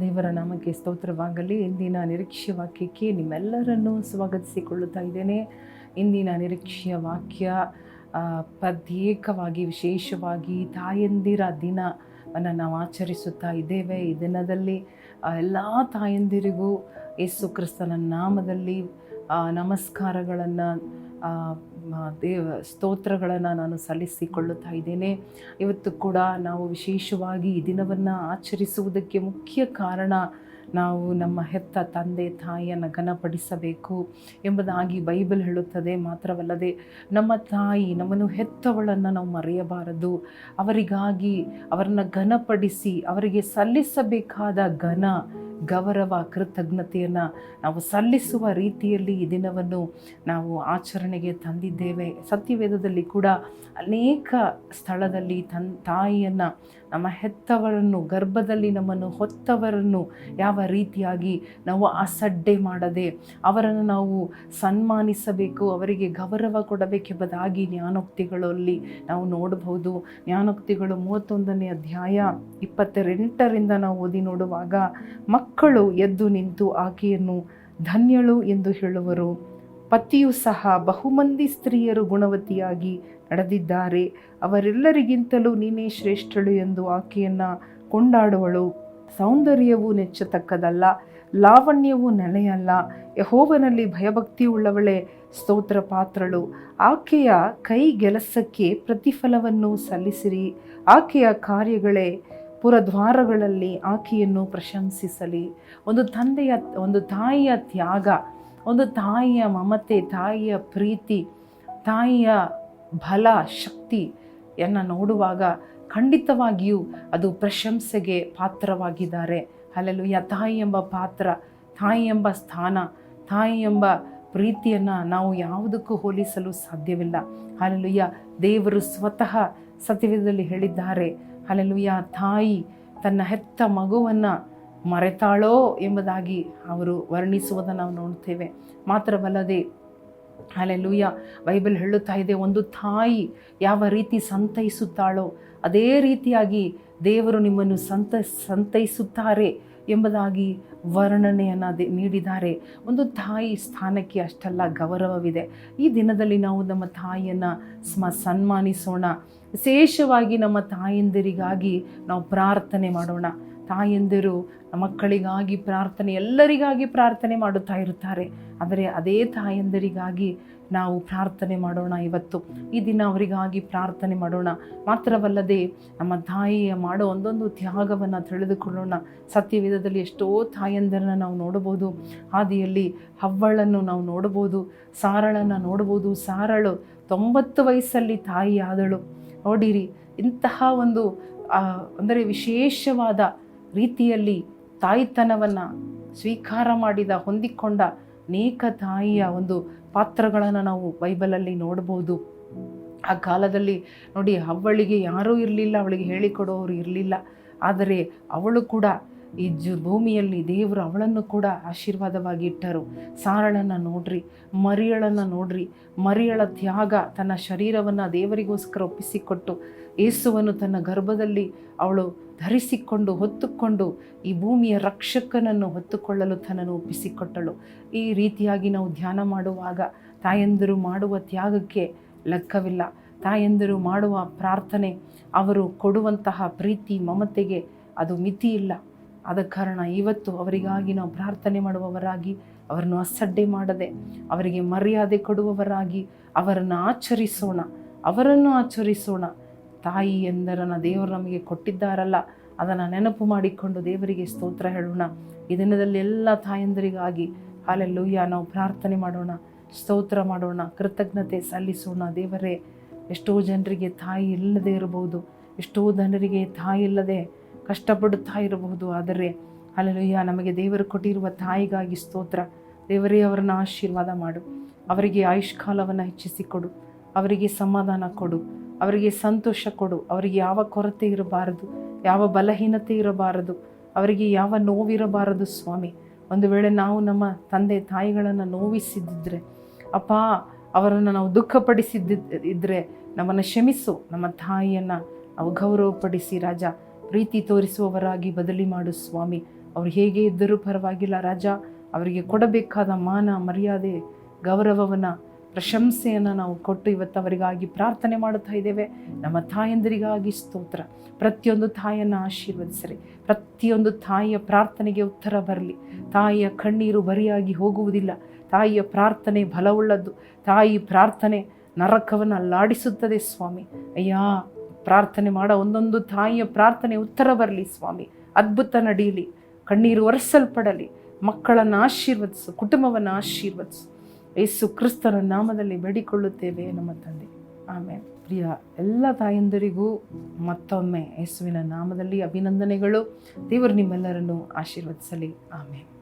ದೇವರ ನಾಮಕ್ಕೆ ಸ್ತೋತ್ರವಾಗಲಿ. ಇಂದಿನ ನಿರೀಕ್ಷೆಯ ವಾಕ್ಯಕ್ಕೆ ನಿಮ್ಮೆಲ್ಲರನ್ನೂ ಸ್ವಾಗತಿಸಿಕೊಳ್ಳುತ್ತಾ ಇದ್ದೇನೆ. ಇಂದಿನ ನಿರೀಕ್ಷೆಯ ವಾಕ್ಯ ಪ್ರತ್ಯೇಕವಾಗಿ, ವಿಶೇಷವಾಗಿ ತಾಯಂದಿರ ದಿನವನ್ನು ನಾವು ಆಚರಿಸುತ್ತಾ ಇದ್ದೇವೆ. ಈ ದಿನದಲ್ಲಿ ಎಲ್ಲ ತಾಯಂದಿರಿಗೂ ಯೇಸು ಕ್ರಿಸ್ತನ ನಾಮದಲ್ಲಿ ನಮಸ್ಕಾರಗಳನ್ನು ದೇವ ಸ್ತೋತ್ರಗಳನ್ನು ನಾನು ಸಲ್ಲಿಸಿಕೊಳ್ಳುತ್ತಾ ಇದ್ದೇನೆ. ಇವತ್ತು ಕೂಡ ನಾವು ವಿಶೇಷವಾಗಿ ಈ ದಿನವನ್ನು ಆಚರಿಸುವುದಕ್ಕೆ ಮುಖ್ಯ ಕಾರಣ ನಾವು ನಮ್ಮ ಹೆತ್ತ ತಂದೆ ತಾಯಿಯನ್ನು ಘನಪಡಿಸಬೇಕು ಎಂಬುದಾಗಿ ಬೈಬಲ್ ಹೇಳುತ್ತದೆ. ಮಾತ್ರವಲ್ಲದೆ ನಮ್ಮ ತಾಯಿ ನಮ್ಮನ್ನು ಹೆತ್ತವಳನ್ನು ನಾವು ಮರೆಯಬಾರದು. ಅವರಿಗಾಗಿ ಅವರನ್ನು ಘನಪಡಿಸಿ ಅವರಿಗೆ ಸಲ್ಲಿಸಬೇಕಾದ ಘನ ಗೌರವ, ಕೃತಜ್ಞತೆಯನ್ನು ನಾವು ಸಲ್ಲಿಸುವ ರೀತಿಯಲ್ಲಿ ಈ ದಿನವನ್ನು ನಾವು ಆಚರಣೆಗೆ ತಂದಿದ್ದೇವೆ. ಸತ್ಯವೇದದಲ್ಲಿ ಕೂಡ ಅನೇಕ ಸ್ಥಳದಲ್ಲಿ ತನ್ ತಾಯಿಯನ್ನು, ನಮ್ಮ ಹೆತ್ತವರನ್ನು, ಗರ್ಭದಲ್ಲಿ ನಮ್ಮನ್ನು ಹೊತ್ತವರನ್ನು ಯಾವ ರೀತಿಯಾಗಿ ನಾವು ಅಸಡ್ಡೆ ಮಾಡದೆ ಅವರನ್ನು ನಾವು ಸನ್ಮಾನಿಸಬೇಕು, ಅವರಿಗೆ ಗೌರವ ಕೊಡಬೇಕೆಂಬುದಾಗಿ ಜ್ಞಾನೋಕ್ತಿಗಳಲ್ಲಿ ನಾವು ನೋಡಬಹುದು. ಜ್ಞಾನೋಕ್ತಿಗಳು ಮೂವತ್ತೊಂದನೇ ಅಧ್ಯಾಯ ಇಪ್ಪತ್ತೆಂಟರಿಂದ ನಾವು ಓದಿ ನೋಡುವಾಗ ಮಕ್ಕಳು ಎದ್ದು ನಿಂತು ಆಕೆಯನ್ನು ಧನ್ಯಳು ಎಂದು ಹೇಳುವರು. ಪತಿಯು ಸಹ ಬಹುಮಂದಿ ಸ್ತ್ರೀಯರು ಗುಣವತಿಯಾಗಿ ನಡೆದಿದ್ದಾರೆ. ಅವರೆಲ್ಲರಿಗಿಂತಲೂ ನೀನೇ ಶ್ರೇಷ್ಠಳು ಎಂದು ಆಕೆಯನ್ನು ಕೊಂಡಾಡುವಳು. ಸೌಂದರ್ಯವು ನೆಚ್ಚತಕ್ಕದಲ್ಲ, ಲಾವಣ್ಯವು ನೆಲೆಯಲ್ಲ. ಯಹೋವನಲ್ಲಿ ಭಯಭಕ್ತಿಯುಳ್ಳವಳೇ ಸ್ತೋತ್ರ ಪಾತ್ರಳು ಆಕೆಯ ಕೈಗೆಲಸಕ್ಕೆ ಪ್ರತಿಫಲವನ್ನು ಸಲ್ಲಿಸಿರಿ. ಆಕೆಯ ಕಾರ್ಯಗಳೇ ಪುರದ್ವಾರಗಳಲ್ಲಿ ಆಕೆಯನ್ನು ಪ್ರಶಂಸಿಸಲಿ. ಒಂದು ತಂದೆಯ, ಒಂದು ತಾಯಿಯ ತ್ಯಾಗ, ಒಂದು ತಾಯಿಯ ಮಮತೆ, ತಾಯಿಯ ಪ್ರೀತಿ, ತಾಯಿಯ ಬಲ ಶಕ್ತಿಯನ್ನು ನೋಡುವಾಗ ಖಂಡಿತವಾಗಿಯೂ ಅದು ಪ್ರಶಂಸೆಗೆ ಪಾತ್ರವಾಗಿದ್ದಾರೆ. ಅಲ್ಲೆಲ್ಲೂ ತಾಯಿ ಎಂಬ ಪಾತ್ರ, ತಾಯಿ ಎಂಬ ಸ್ಥಾನ, ತಾಯಿ ಎಂಬ ಪ್ರೀತಿಯನ್ನು ನಾವು ಯಾವುದಕ್ಕೂ ಹೋಲಿಸಲು ಸಾಧ್ಯವಿಲ್ಲ. ಅಲ್ಲೆಲ್ಲುಯ್ಯ ದೇವರು ಸ್ವತಃ ಸತ್ಯವೇದದಲ್ಲಿ ಹೇಳಿದ್ದಾರೆ. ಅಲ್ಲೆಲ್ಲುಯ್ಯ ತಾಯಿ ತನ್ನ ಹೆತ್ತ ಮಗುವನ್ನು ಮರೆತಾಳೋ ಎಂಬುದಾಗಿ ಅವರು ವರ್ಣಿಸುವುದನ್ನು ನಾವು ನೋಡ್ತೇವೆ ಮಾತ್ರವಲ್ಲದೆ ಅಲ್ಲೆಲ್ಲೂಯ್ಯ ಬೈಬಲ್ ಹೇಳುತ್ತಾ ಇದೆ, ಒಂದು ತಾಯಿ ಯಾವ ರೀತಿ ಸಂತೈಸುತ್ತಾಳೋ, ಅದೇ ರೀತಿಯಾಗಿ ದೇವರು ನಿಮ್ಮನ್ನು ಸಂತ, ಸಂತೈಸುತ್ತಾರೆ ಎಂಬುದಾಗಿ ವರ್ಣನೆಯನ್ನು ದೆ- ನೀಡಿದ್ದಾರೆ. ಒಂದು ತಾಯಿ ಸ್ಥಾನಕ್ಕೆ ಅಷ್ಟೆಲ್ಲ, ಗೌರವವಿದೆ. ಈ ದಿನದಲ್ಲಿ ನಾವು ನಮ್ಮ ತಾಯಿಯನ್ನು ಸ್ಮ, ಸನ್ಮಾನಿಸೋಣ. ವಿಶೇಷವಾಗಿ ನಮ್ಮ ತಾಯಂದಿರಿಗಾಗಿ ನಾವು ಪ್ರಾರ್ಥನೆ ಮಾಡೋಣ. ತಾಯಂದಿರು ಮಕ್ಕಳಿಗಾಗಿ ಪ್ರಾರ್ಥನೆ, ಎಲ್ಲರಿಗಾಗಿ ಪ್ರಾರ್ಥನೆ ಮಾಡುತ್ತಾ ಇರುತ್ತಾರೆ. ಆದರೆ ಅದೇ ತಾಯಂದಿರಿಗಾಗಿ ನಾವು ಪ್ರಾರ್ಥನೆ ಮಾಡೋಣ ಇವತ್ತು. ಈ ದಿನ ಅವರಿಗಾಗಿ ಪ್ರಾರ್ಥನೆ ಮಾಡೋಣ. ಮಾತ್ರವಲ್ಲದೆ ನಮ್ಮ ತಾಯಿಯ ಮಾಡೋ ಒಂದೊಂದು ತ್ಯಾಗವನ್ನು ತಿಳಿದುಕೊಳ್ಳೋಣ. ಸತ್ಯವೇದದಲ್ಲಿ ಎಷ್ಟೋ ತಾಯಂದಿರನ್ನ ನಾವು ನೋಡ್ಬೋದು ಹಾದಿಯಲ್ಲಿ ಹವ್ವಳನ್ನು ನಾವು ನೋಡ್ಬೋದು ಸಾರಳನ್ನು ನೋಡ್ಬೋದು ಸಾರಳು ತೊಂಬತ್ತು ವಯಸ್ಸಲ್ಲಿ ತಾಯಿ ಆದಳು ನೋಡಿರಿ. ಇಂತಹ ಒಂದು ಅಂದರೆ ವಿಶೇಷವಾದ ರೀತಿಯಲ್ಲಿ ತಾಯಿತನವನ್ನು ಸ್ವೀಕಾರ ಮಾಡಿದ, ಹೊಂದಿಕೊಂಡ ಅನೇಕ ತಾಯಿಯ ಒಂದು ಪಾತ್ರಗಳನ್ನು ನಾವು ಬೈಬಲಲ್ಲಿ ನೋಡ್ಬೋದು. ಆ ಕಾಲದಲ್ಲಿ ನೋಡಿ, ಅವಳಿಗೆ ಯಾರೂ ಇರಲಿಲ್ಲ, ಅವಳಿಗೆ ಹೇಳಿಕೊಡೋರು ಇರಲಿಲ್ಲ. ಆದರೆ ಅವಳು ಕೂಡ ಈ ಜು, ಭೂಮಿಯಲ್ಲಿ ದೇವರು ಅವಳನ್ನು ಕೂಡ ಆಶೀರ್ವಾದವಾಗಿ ಇಟ್ಟರು. ಸಾರಳನ್ನು ನೋಡ್ರಿ, ಮರಿಯಳನ್ನು ನೋಡ್ರಿ. ಮರಿಯಳ ತ್ಯಾಗ ತನ್ನ ಶರೀರವನ್ನು ದೇವರಿಗೋಸ್ಕರ ಒಪ್ಪಿಸಿಕೊಟ್ಟು ಯೇಸುವನ್ನು ತನ್ನ ಗರ್ಭದಲ್ಲಿ ಅವಳು ಧರಿಸಿಕೊಂಡು, ಹೊತ್ತುಕೊಂಡು ಈ ಭೂಮಿಯ ರಕ್ಷಕನನ್ನು ಹೊತ್ತುಕೊಳ್ಳಲು ತನ್ನನ್ನು ಒಪ್ಪಿಸಿಕೊಟ್ಟಳು. ಈ ರೀತಿಯಾಗಿ ನಾವು ಧ್ಯಾನ ಮಾಡುವಾಗ ತಾಯಂದಿರು ಮಾಡುವ ತ್ಯಾಗಕ್ಕೆ ಲೆಕ್ಕವಿಲ್ಲ. ತಾಯಂದಿರು ಮಾಡುವ ಪ್ರಾರ್ಥನೆ ಅವರು ಕೊಡುವಂತಹ ಪ್ರೀತಿ, ಮಮತೆಗೆ ಅದು ಮಿತಿ ಇಲ್ಲ ಆದ ಕಾರಣ ಇವತ್ತು ಅವರಿಗಾಗಿ ನಾವು ಪ್ರಾರ್ಥನೆ ಮಾಡುವವರಾಗಿ ಅವರನ್ನು ಅಸಡ್ಡೆ ಮಾಡದೆ, ಅವರಿಗೆ ಮರ್ಯಾದೆ ಕೊಡುವವರಾಗಿ ಅವರನ್ನು ಆಚರಿಸೋಣ ಅವರನ್ನು ಆಚರಿಸೋಣ. ತಾಯಿ ಎಂದರನ್ನು ದೇವರು ನಮಗೆ ಕೊಟ್ಟಿದ್ದಾರಲ್ಲ, ಅದನ್ನು ನೆನಪು ಮಾಡಿಕೊಂಡು ದೇವರಿಗೆ ಸ್ತೋತ್ರ ಹೇಳೋಣ. ಈ ದಿನದಲ್ಲಿ ಎಲ್ಲ ತಾಯಂದರಿಗಾಗಿ ಹಾಲೆಲ್ಲೂಯ್ಯ, ನಾವು ಪ್ರಾರ್ಥನೆ ಮಾಡೋಣ, ಸ್ತೋತ್ರ ಮಾಡೋಣ, ಕೃತಜ್ಞತೆ ಸಲ್ಲಿಸೋಣ. ದೇವರೇ, ಎಷ್ಟೋ ಜನರಿಗೆ ತಾಯಿ ಇಲ್ಲದೆ ಇರಬಹುದು, ಎಷ್ಟೋ ಜನರಿಗೆ ತಾಯಿ ಇಲ್ಲದೆ ಕಷ್ಟಪಡುತ್ತಾ ಇರಬಹುದು. ಆದರೆ ಅಲ್ಲಲುಯ್ಯ ನಮಗೆ ದೇವರು ಕೊಟ್ಟಿರುವ ತಾಯಿಗಾಗಿ ಸ್ತೋತ್ರ. ದೇವರೇ ಅವರನ್ನು ಆಶೀರ್ವಾದ ಮಾಡು. ಅವರಿಗೆ ಆಯುಷ್ಕಾಲವನ್ನು ಹೆಚ್ಚಿಸಿಕೊಡು ಅವರಿಗೆ ಸಮಾಧಾನ ಕೊಡು. ಅವರಿಗೆ ಸಂತೋಷ ಕೊಡು. ಅವರಿಗೆ ಯಾವ ಕೊರತೆ ಇರಬಾರದು? ಯಾವ ಬಲಹೀನತೆ ಇರಬಾರದು? ಅವರಿಗೆ ಯಾವ ನೋವಿರಬಾರದು ಸ್ವಾಮಿ? ಒಂದು ವೇಳೆ ನಾವು ನಮ್ಮ ತಂದೆ ತಾಯಿಗಳನ್ನು ನೋವಿಸಿದ್ದಿದ್ರೆ, ಅಪ್ಪ ಅವರನ್ನು ನಾವು ದುಃಖಪಡಿಸಿದ್ದ ಇದ್ದರೆ ನಮ್ಮನ್ನು ಕ್ಷಮಿಸು. ನಮ್ಮ ತಾಯಿಯನ್ನು ನಾವು ಗೌರವಪಡಿಸಿ ರಾಜ. ಪ್ರೀತಿ ತೋರಿಸುವವರಾಗಿ ಬದಲಿ ಮಾಡು ಸ್ವಾಮಿ. ಅವರು ಹೇಗೆ ಇದ್ದರೂ ಪರವಾಗಿಲ್ಲ ರಾಜ. ಅವರಿಗೆ ಕೊಡಬೇಕಾದ ಮಾನ, ಮರ್ಯಾದೆ, ಗೌರವವನ್ನು, ಪ್ರಶಂಸೆಯನ್ನು ನಾವು ಕೊಟ್ಟು ಇವತ್ತು ಅವರಿಗಾಗಿ ಪ್ರಾರ್ಥನೆ ಮಾಡುತ್ತಾ ಇದ್ದೇವೆ. ನಮ್ಮ ತಾಯಂದಿರಿಗಾಗಿ ಸ್ತೋತ್ರ. ಪ್ರತಿಯೊಂದು ತಾಯಿಯನ್ನು ಆಶೀರ್ವದಿಸಲಿ ಪ್ರತಿಯೊಂದು ತಾಯಿಯ ಪ್ರಾರ್ಥನೆಗೆ ಉತ್ತರ ಬರಲಿ. ತಾಯಿಯ ಕಣ್ಣೀರು ಬರಿಯಾಗಿ ಹೋಗುವುದಿಲ್ಲ. ತಾಯಿಯ ಪ್ರಾರ್ಥನೆ ಬಲವುಳ್ಳದ್ದು. ತಾಯಿ ಪ್ರಾರ್ಥನೆ ನರಕವನ್ನು ಅಲ್ಲಾಡಿಸುತ್ತದೆ ಸ್ವಾಮಿ. ಅಯ್ಯ ಪ್ರಾರ್ಥನೆ ಮಾಡೋ, ಒಂದೊಂದು ತಾಯಿಯ ಪ್ರಾರ್ಥನೆ ಉತ್ತರ ಬರಲಿ ಸ್ವಾಮಿ. ಅದ್ಭುತ ನಡೀಲಿ ಕಣ್ಣೀರು ಒರೆಸಲ್ಪಡಲಿ, ಮಕ್ಕಳನ್ನು ಆಶೀರ್ವದಿಸು, ಕುಟುಂಬವನ್ನು ಆಶೀರ್ವದಿಸು. ಯೇಸು ಕ್ರಿಸ್ತನ ನಾಮದಲ್ಲಿ ಬೇಡಿಕೊಳ್ಳುತ್ತೇವೆ ನಮ್ಮ ತಂದೆ. ಆಮೇಲೆ ಪ್ರಿಯ ಎಲ್ಲ ತಾಯಂದರಿಗೂ ಮತ್ತೊಮ್ಮೆ ಯೇಸುವಿನ ನಾಮದಲ್ಲಿ ಅಭಿನಂದನೆಗಳು. ದೇವರು ನಿಮ್ಮೆಲ್ಲರನ್ನು ಆಶೀರ್ವದಿಸಲಿ. ಆಮೇಲೆ